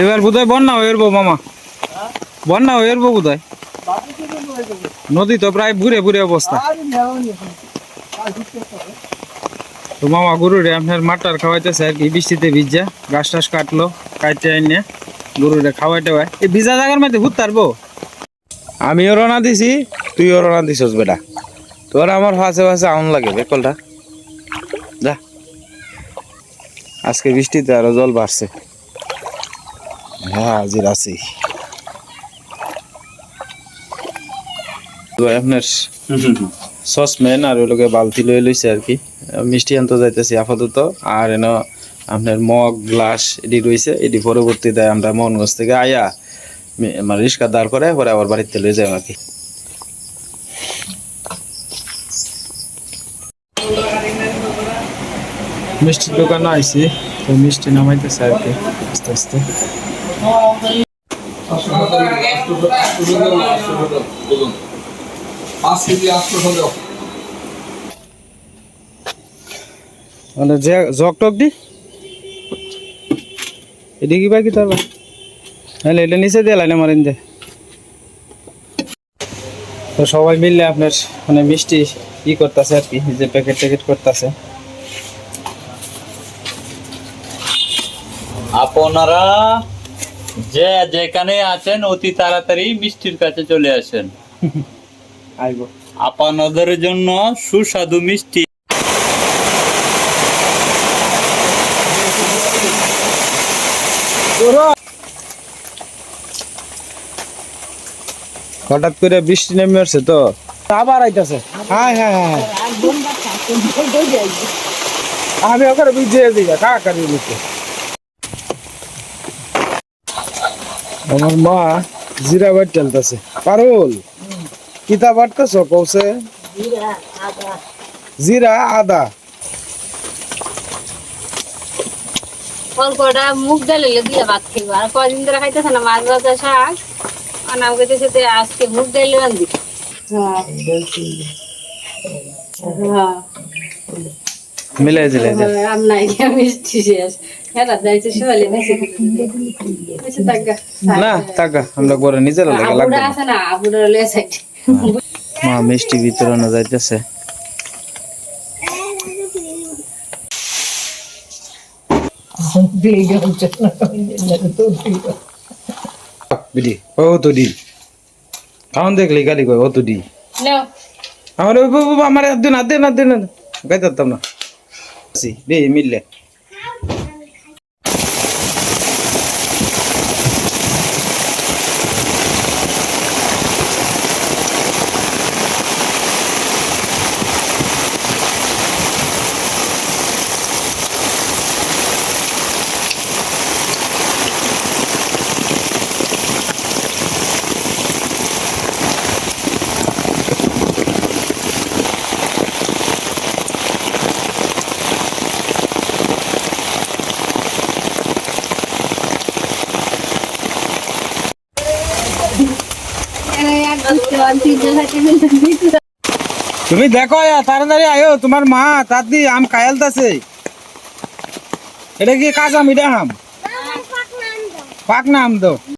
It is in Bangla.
এবার বোধহয় বন্যা হয়ে এরবো মামা। বন্যা হয়ে এরবো নদী তো প্রায় বুড়ে বুড়ে অবস্থা। তো মামা গরুরে আপনার মাটার খাওয়াইতেছে আর কি, বৃষ্টিতে ভিজা গাছ টাছ কাটলো কাটতে আইনে গরুরে খাওয়াইতে হয়। এই ভিজা জায়গার মধ্যে ঘুরতে পারব আমিও রওনা দিছি, তুইও রওনা দিছস বেটা। তোর আমার ফাঁসে ফাঁসে আউন লাগে বেকলটা যা। আজকে বৃষ্টিতে আরও জল বাড়ছে। হাজির আছি। তো আপনার সসম্যান আর ওই লোকে বালতি লয়ে লইছে আর কি। মিষ্টি আনতে যাইতেছি আপাতত। আর এন আপনার মগ গ্লাস এটি রয়েছে এটি পরবর্তীতে আমরা মোহনগঞ্জ থেকে আয়া মানে রিক্সা দাঁড় করে পরে আবার বাড়িতে লয়ে যাই আর কি মিষ্টির দোকানে আইছি তো মিষ্টি নামাইতেছে আর কি আস্তে আস্তে। মানে যে জগ টক দি? এদিকে কি বাকি তোর হ্যাঁ এটা নিচে দিয়ে লাইনে মারেন দে। তো সবাই মিললে আপনার মানে মিষ্টি ই করতেছে আর কি যে প্যাকেট ট্যাকেট করতেছে। আপনারা যে যেখানে আছেন অতি তাড়াতাড়ি মিষ্টির কাছে চলে আসেন। আপনাদের জন্য সুস্বাদু মিষ্টি। হঠাৎ করে বৃষ্টি নেমে আসছে তো? আবার আইতাছে। হ্যাঁ হ্যাঁ হ্যাঁ আমি ওখানে বুঝিয়ে দিই কাকা দিতে আমার মা জিরা বাট চলতেছে পারুল কিতা বাটতেছ কৌছে জিরা আদা। অল্পটা মুখ ডালে দিয়ে ভাত খাইবো। আর কদিন ধরে খাইতেছে না মাছ ভাজা শাক। আর নাম খাইতেছে আজকে মুখ ডালে রান্ধি মিলাই দিলে মিষ্টি শেষ। টাকা না টাকা আমরা করে নিজের লাগে লাগবে মা মিষ্টি বিতরণে যাইতেছে। ও তো দি। খাওন দেখলি গালি কই ও তো দি। নাও। আমার আমার দিন হাত দিন গাইতাম না। দে মিললে তুমি দেখো তাড়াতাড়ি আয়ো তোমার মা তাতি আম খায়ালতাছে এটা কি কাঁচা মিঠা আম? পাক না আম তো